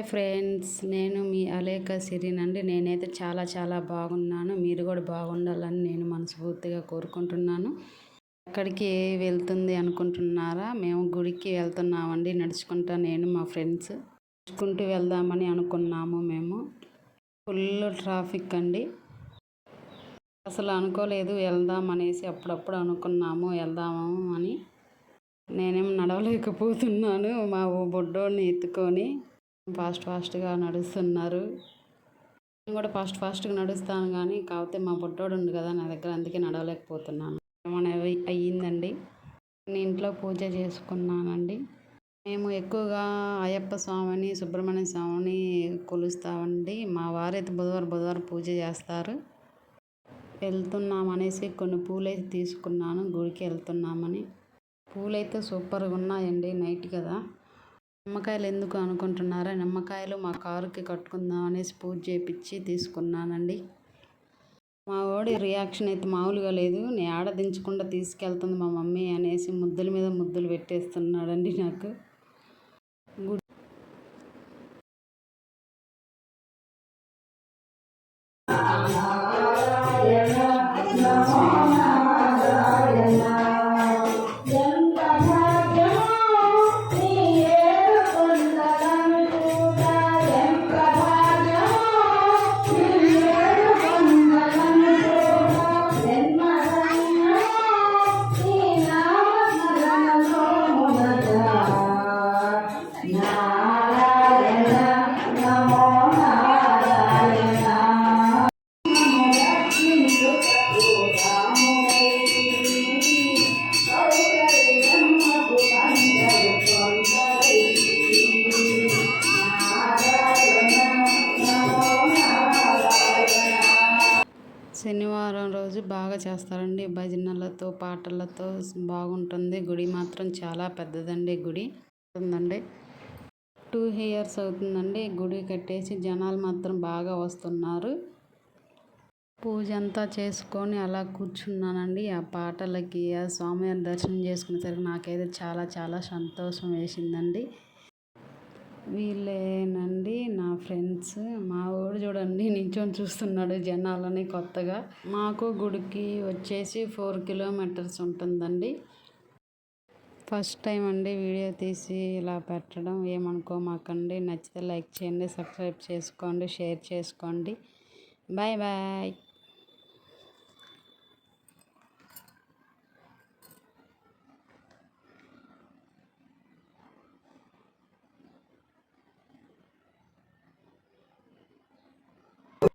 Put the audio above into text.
Hi friends నేను మీ అలేక సిరినండి నేనైతే చాలా చాలా బాగున్నాను. మీరు కూడా బాగుండాలని నేను మనస్ఫూర్తిగా కోరుకుంటున్నాను. ఎక్కడికి వెళ్తుంది అనుకుంటున్నారా? మేము గుడికి వెళ్తున్నామండి నడుచుకుంటా నేను మా ఫ్రెండ్స్. నడుచుకుంటూ వెళ్దామని అనుకున్నాము మేము. ఫుల్ ట్రాఫిక్ అండి. అసలు అనుకోలేదు వెళ్దాం అనేసి అప్పుడప్పుడు అనుకున్నాము వెళ్దాము అని. నేనేం నడవలేకపోతున్నాను మా బొడ్డోడిని ఎత్తుకొని. ఫాస్ట్ ఫాస్ట్గా నడుస్తున్నారు. నేను కూడా ఫాస్ట్ ఫాస్ట్గా నడుస్తాను కానీ కాకపోతే మా బొడ్డోడు ఉంది కదా నా దగ్గర అందుకే నడవలేకపోతున్నాను. ఏమైనా అయ్యిందండి. నేను ఇంట్లో పూజ చేసుకున్నానండి. మేము ఎక్కువగా అయ్యప్ప స్వామిని సుబ్రహ్మణ్య స్వామిని కొలుస్తామండి. మా వారైతే బుధవారం బుధవారం పూజ చేస్తారు. వెళ్తున్నాం అనేసి కొన్ని పూలైతే తీసుకున్నాను గుడికి వెళ్తున్నామని. పూలైతే సూపర్గా ఉన్నాయండి నైట్ కదా. నిమ్మకాయలు ఎందుకు అనుకుంటున్నారా? నిమ్మకాయలు మా కారుకి కట్టుకుందాం అనేసి పూజ చేపించి తీసుకున్నానండి. మా వాడి రియాక్షన్ అయితే మామూలుగా లేదు. నేను ఆడ దించకుండా తీసుకెళ్తుంది మా మమ్మీ అనేసి ముద్దుల మీద ముద్దులు పెట్టేస్తున్నాడండి నాకు. శనివారం రోజు బాగా చేస్తారండి భజనలతో పాటలతో. బాగుంటుంది. గుడి మాత్రం చాలా పెద్దదండి గుడి. ఉందండి. టూ ఇయర్స్ అవుతుందండి. గుడి కట్టేసి జనాలు మాత్రం బాగా వస్తున్నారు. పూజ అంతా చేసుకొని అలా కూర్చున్నానండి. ఆ పాటలకి ఆ స్వామివారి దర్శనం చేసుకునేసరికి నాకైతే చాలా చాలా సంతోషం వేసిందండి. వీళ్ళేనండి నా ఫ్రెండ్స్. మా వాడు చూడండి నించొని చూస్తున్నాడు జనాలని కొత్తగా. మాకు గుడికి వచ్చేసి ఫోర్ కిలోమీటర్స్ ఉంటుందండి. ఫస్ట్ టైం అండి వీడియో తీసి ఇలా పెట్టడం. ఏమనుకోమాకండి నచ్చితే లైక్ చేయండి సబ్స్క్రైబ్ చేసుకోండి షేర్ చేసుకోండి. Bye bye.